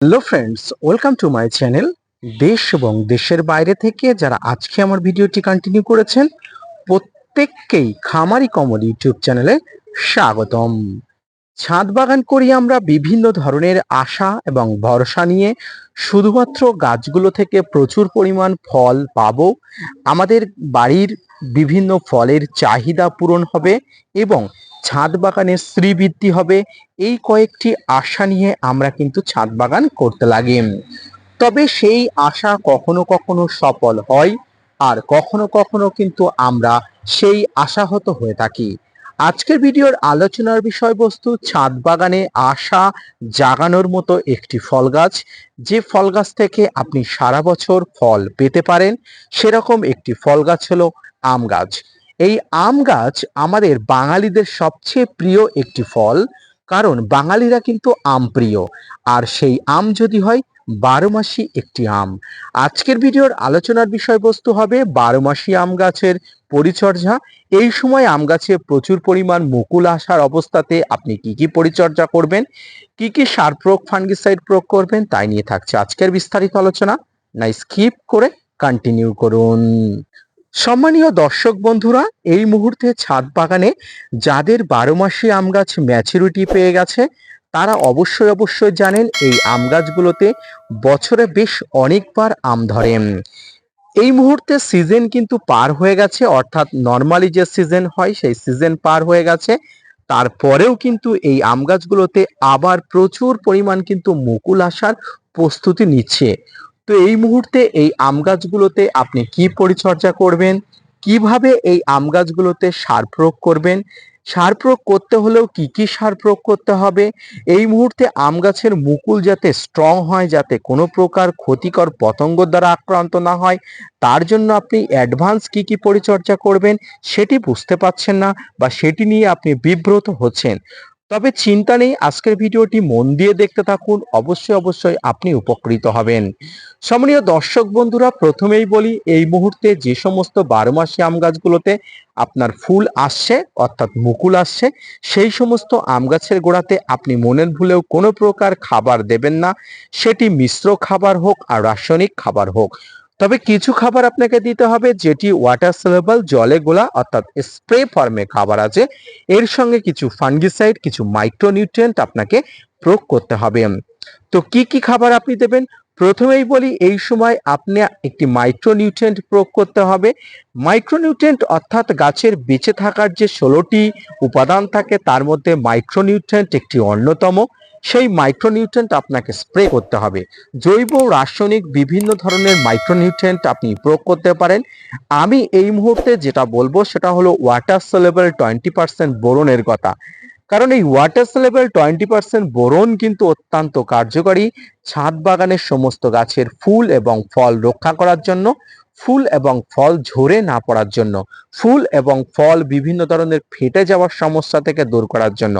Hello friends welcome to my channel দেশ এবং দেশের বাইরে থেকে যারা আজকে আমার ভিডিওটি কন্টিনিউ করেছেন, প্রত্যেককেই খামারি কমল ইউটিউব চ্যানেলে স্বাগতম। ছাদ বাগান করি আমরা বিভিন্ন ধরনের আশা এবং ভরসা নিয়ে, শুধুমাত্র গাছগুলো থেকে প্রচুর পরিমাণ ফল পাব, আমাদের বাড়ির বিভিন্ন ফলের চাহিদা পূরণ হবে এবং ছাদ বাগানের শ্রীবৃদ্ধি হবে। এই কয়েকটি আশা নিয়ে আমরা কিন্তু ছাদ বাগান করতে লাগি। তবে সেই আশা কখনো কখনো সফল হয় আর কখনো কখনো কিন্তু আমরা সেই আশাহত হয়ে থাকি। আজকের ভিডিওর আলোচনার বিষয়বস্তু ছাদ বাগানে আশা জাগানোর মতো একটি ফল গাছ। যে ফল গাছ থেকে আপনি সারা বছর ফল পেতে পারেন, সেরকম একটি ফল গাছ হলো আম গাছ। এই আম গাছ আমাদের বাঙালিদের সবচেয়ে প্রিয় একটি ফল, কারণ বাঙালিরা কিন্তু আম প্রিয়। আর সেই আম যদি হয়, বারো মাসি একটি আম। আজকের ভিডিওর আলোচনার বিষয়বস্তু হবে বারো মাসি আম গাছের পরিচর্যা। এই সময় আম গাছে প্রচুর পরিমাণ মুকুল আসার অবস্থাতে আপনি কি কি পরিচর্যা করবেন, কি কি সার প্রয়োগ, ফাঙ্গিসাইড প্রয়োগ করবেন, তাই নিয়ে থাকছে আজকের বিস্তারিত আলোচনা। না স্কিপ করে কন্টিনিউ করুন। সম্মানীয় দর্শক বন্ধুরা, এই মুহূর্তে ছাদ বাগানে যাদের বারো মাসি আম গাছ ম্যাচুরিটি পেয়ে গেছে, তারা অবশ্যই অবশ্যই জানেন এই আম গাছগুলোতে বছরে বেশ অনেকবার আম ধরে। এই মুহূর্তে সিজন কিন্তু পার হয়ে গেছে, অর্থাৎ নর্মালি যে সিজন হয়, সেই সিজন পার হয়ে গেছে। তারপরেও কিন্তু এই আম গাছগুলোতে আবার প্রচুর পরিমাণ কিন্তু মুকুল আসার প্রস্তুতি নিচ্ছে। তো এই মুহূর্তে এই আম গাছগুলোতে আপনি কি পরিচর্যা করবেন? কীভাবে এই আম গাছগুলোতে সার প্রয়োগ করবেন? সার প্রয়োগ করতে হলেও কি কি সার প্রয়োগ করতে হবে? এই মুহূর্তে আম গাছের মুকুল যাতে স্ট্রং হয়, যাতে কোনো প্রকার ক্ষতিকর পতঙ্গ দ্বারা আক্রান্ত না হয়, তার জন্য আপনি অ্যাডভান্স কি কি পরিচর্যা করবেন সেটি বুঝতে পারছেন না বা সেটি নিয়ে আপনি বিব্রত হচ্ছেন। তবে চিন্তা নেই, আজকের ভিডিওটি মন দিয়ে দেখতে থাকুন, অবশ্যই অবশ্যই আপনি উপকৃত হবেন। সম্মানীয় দর্শক বন্ধুরা, প্রথমেই বলি, এই মুহূর্তে যে সমস্ত বারো মাসি আম গাছগুলোতে আপনার ফুল আসছে, অর্থাৎ মুকুল আসছে, সেই সমস্ত আম গাছের গোড়াতে আপনি মনের ভুলেও কোনো প্রকার খাবার দেবেন না। সেটি মিশ্র খাবার হোক আর রাসায়নিক খাবার হোক। তবে কিছু খাবার আপনাকে দিতে হবে যেটি ওয়াটার সেলেবল জলে গোলা, অর্থাৎ স্প্রে ফর্মে খাবার আছে। এর সঙ্গে কিছু ফাঙ্গিসাইড কিছু মাইক্রোনিউট্রিয়েন্ট আপনাকে প্রয়োগ করতে হবে। তো কি কি খাবার আপনি দেবেন? প্রথমেই বলি, এই সময় আপনি একটি মাইক্রোনিউট্রিয়েন্ট প্রয়োগ করতে হবে। মাইক্রোনিউট্রিয়েন্ট অর্থাৎ গাছের বেঁচে থাকার যে ষোলোটি উপাদান থাকে, তার মধ্যে মাইক্রোনিউট্রিয়েন্ট একটি অন্যতম। সেই মাইক্রোনিউট্রেন্ট আপনাকে স্প্রে করতে হবে। জৈব, রাসায়নিক বিভিন্ন ধরনের মাইক্রোনিউট্রেন্ট আপনি প্রয়োগ করতে পারেন। আমি এই মুহূর্তে যেটা বলব সেটা হলো ওয়াটার সেলেবল টোয়েন্টি পার্সেন্ট বোরনের কথা। কারণ এই water soluble twenty percent boron কিন্তু অত্যন্ত কার্যকরী। ছাদ বাগানের সমস্ত গাছের ফুল এবং ফল রক্ষা করার জন্য। ফুল এবং ফল ঝরে না পড়ার জন্য। ফুল এবং ফল বিভিন্ন ধরনের ফেটে যাওয়ার সমস্যা থেকে দূর করার জন্য।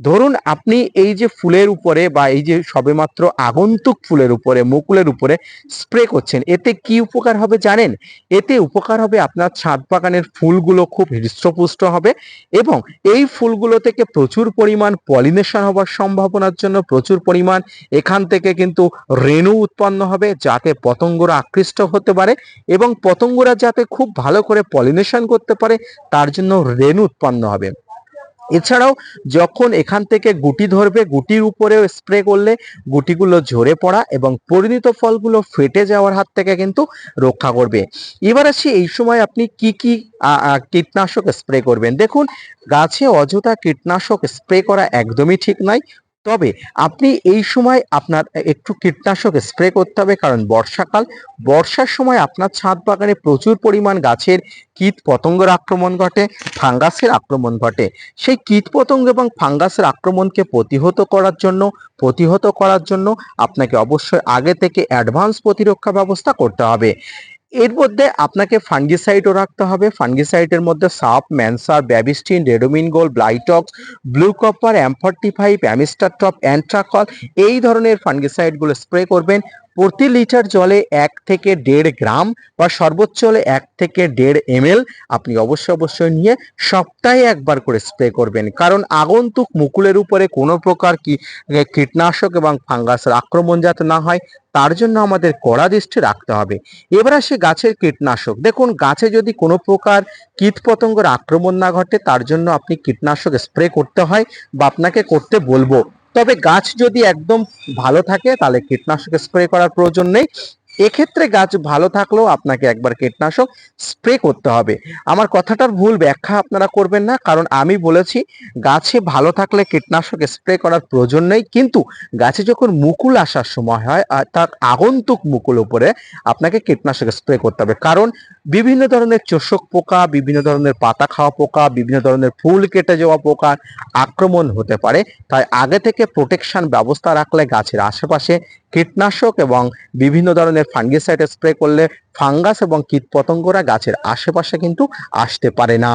ধরুন, আপনি এই যে ফুলের উপরে বা এই যে সবেমাত্র আগন্তুক ফুলের উপরে, মুকুলের উপরে স্প্রে করছেন, এতে কি উপকার হবে জানেন? এতে উপকার হবে আপনার ছাদ বাগানের ফুলগুলো খুব হৃষ্টপুষ্ট হবে এবং এই ফুলগুলো থেকে প্রচুর পরিমাণ পলিনেশন হওয়ার সম্ভাবনার জন্য প্রচুর পরিমাণ এখান থেকে কিন্তু রেণু উৎপন্ন হবে, যাতে পতঙ্গরা আকৃষ্ট হতে পারে এবং পতঙ্গরা যাতে খুব ভালো করে পলিনেশন করতে পারে, তার জন্য রেণু উৎপন্ন হবে। এছাড়াও যখন এখান থেকে গুটি ধরবে, গুটির উপরেও স্প্রে করলে গুটিগুলো ঝরে পড়া এবং পরিণত ফলগুলো ফেটে যাওয়ার হাত থেকে কিন্তু রক্ষা করবে। এবার আসি এই সময় আপনি কি কি কীটনাশক স্প্রে করবেন। দেখুন, গাছে অযথা কীটনাশক স্প্রে করা একদমই ঠিক নয়। তবে আপনি এই সময় আপনার একটু কীটনাশক স্প্রে করতে হবে, কারণ বর্ষাকাল। বর্ষার সময় আপনার ছাদ বাগানে প্রচুর পরিমাণ গাছের কীট পতঙ্গের আক্রমণ ঘটে, ফাঙ্গাসের আক্রমণ ঘটে। সেই কীট পতঙ্গ এবং ফাঙ্গাসের আক্রমণকে প্রতিহত করার জন্য, প্রতিহত করার জন্য আপনাকে অবশ্যই আগে থেকে অ্যাডভান্স প্রতিরক্ষা ব্যবস্থা করতে হবে। এর মধ্যে আপনাকে ফাঙ্গিসাইডও রাখতে হবে। ফাঙ্গিসাইডের মধ্যে সাপ ম্যানসার Bavistin Ridomil gold Blitox blue copper M forty five Amistar top Antracol এই ধরনের ফাঙ্গিসাইডগুলো স্প্রে করবেন। প্রতি লিটার জলে এক থেকে দেড় গ্রাম বা সর্বোচ্চ হলে এক থেকে দেড় এমএল আপনি অবশ্যই অবশ্যই নিয়ে সপ্তাহে একবার করে স্প্রে করবেন। কারণ আগন্তুক মুকুলের উপরে কোনো প্রকার কি, কীটনাশক এবং ফাঙ্গাসের আক্রমণ যাতে না হয়, তার জন্য আমাদের কড়া দৃষ্টি রাখতে হবে। এবার আসে গাছের কীটনাশক। দেখুন, গাছে যদি কোনো প্রকার কীট পতঙ্গের আক্রমণ না ঘটে, তার জন্য আপনি কীটনাশক স্প্রে করতে হয় বা আপনাকে করতে বলব। তবে গাছ যদি একদম ভালো থাকে তাহলে কীটনাশক স্প্রে করার প্রয়োজন নেই। এক্ষেত্রে গাছ ভালো থাকলেও আপনাকে একবার কীটনাশক স্প্রে করতে হবে। আমার কথাটার ভুল ব্যাখ্যা আপনারা করবেন না, কারণ আমি বলেছি গাছে ভালো থাকলে কীটনাশক স্প্রে করার প্রয়োজন নেই, কিন্তু গাছে যখন মুকুল আসার সময় হয় তার আগন্তুক মুকুল উপরে আপনাকে কীটনাশক স্প্রে করতে হবে। কারণ বিভিন্ন ধরনের চোষক পোকা, বিভিন্ন ধরনের পাতা খাওয়া পোকা, বিভিন্ন ধরনের ফুল কেটে যাওয়া পোকা আক্রমণ হতে পারে। তাই আগে থেকে প্রোটেকশন ব্যবস্থা রাখলে গাছের আশেপাশে কীটনাশক এবং বিভিন্ন ধরনের ফাঙ্গিসাইড স্প্রে করলে ফাঙ্গাস এবং কীটপতঙ্গরা গাছের আশেপাশে কিন্তু আসতে পারে না।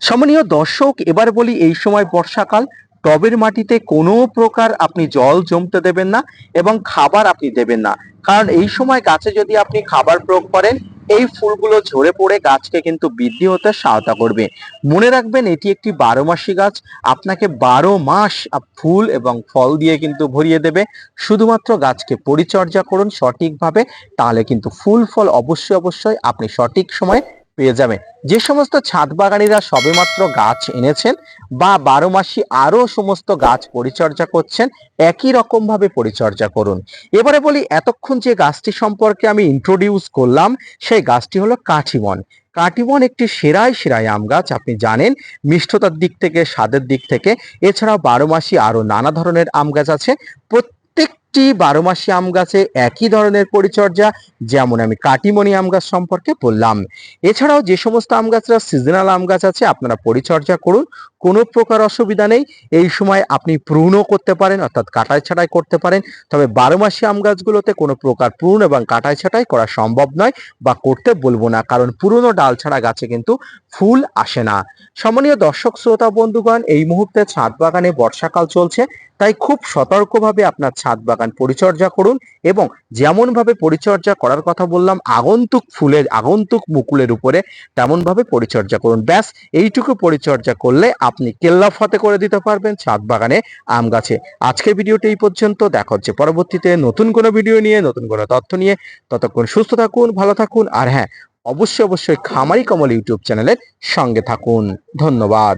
সমনীয় দর্শক, এবার বলি এই সময় বর্ষাকাল, টবের মাটিতে কোনো প্রকার আপনি জল জমতে দেবেন না এবং খাবার আপনি দেবেন না। কারণ এই সময় গাছে যদি আপনি খাবার প্রয়োগ করেন এই ফুলগুলো ঝরে পড়ে গাছকে কিন্তু বৃদ্ধি হতে সহায়তা করবে। মনে রাখবেন, এটি একটি বারো মাসি গাছ। আপনাকে বারো মাস ফুল এবং ফল দিয়ে কিন্তু ভরিয়ে দেবে। শুধুমাত্র গাছকে পরিচর্যা করুন সঠিকভাবে, তাহলে কিন্তু ফুল ফল অবশ্যই অবশ্যই আপনি সঠিক সময়ে পেয়ে যাবেন যে সমস্ত ছাদ বাগানিরা সবেমাত্র গাছ এনেছেন বা বারো মাসি আরও সমস্ত গাছ পরিচর্যা করছেন, একই রকমভাবে পরিচর্যা করুন। এবারে বলি, এতক্ষণ যে গাছটি সম্পর্কে আমি ইন্ট্রোডিউস করলাম, সেই গাছটি হলো কাঠিমন কাটিমন একটি সেরাই সেরাই আম গাছ, আপনি জানেন, মিষ্টতার দিক থেকে, স্বাদের দিক থেকে। এছাড়াও বারো মাসি আরও নানা ধরনের আম গাছ আছে। প্রত্যেকটি বারো মাসি আম গাছে একই ধরনের পরিচর্যা, যেমন আমি কাটিমনি আম গাছ সম্পর্কে বললাম। এছাড়াও যে সমস্ত আম গাছরা সিজনাল আম গাছ আছে, আপনারা পরিচর্যা করুন, কোনো প্রকার অসুবিধা নেই। এই সময় আপনি প্রুনও করতে পারেন, অর্থাৎ কাটাই ছাটাই করতে পারেন। তবে বারো মাসি আম গাছগুলোতে কোনো প্রকার প্রুন এবং কাটাই ছাটাই করা সম্ভব নয় বা করতে বলব না, কারণ পুরনো ডাল ছাড়া গাছে কিন্তু ফুল আসে না। সম্মানীয় দর্শক, শ্রোতা, বন্ধুগণ, এই মুহূর্তে ছাদ বাগানে বর্ষাকাল চলছে, তাই খুব সতর্কভাবে আপনার ছাদ বাগান পরিচর্যা করুন এবং যেমনভাবে পরিচর্যা করার কথা বললাম, আগন্তুক ফুলের, আগন্তুক মুকুলের উপরে তেমনভাবে পরিচর্যা করুন। ব্যাস, এইটুকু পরিচর্যা করলে আপনি কেল্লা ফতে করে দিতে পারবেন ছাদ বাগানে আম গাছে। আজকের ভিডিওটি এই পর্যন্ত। দেখা হচ্ছে পরবর্তীতে নতুন কোনো ভিডিও নিয়ে, নতুন কোনো তথ্য নিয়ে। ততক্ষণ সুস্থ থাকুন, ভালো থাকুন আর হ্যাঁ অবশ্যই অবশ্যই খামারি কমল ইউটিউব চ্যানেলের সঙ্গে থাকুন। ধন্যবাদ।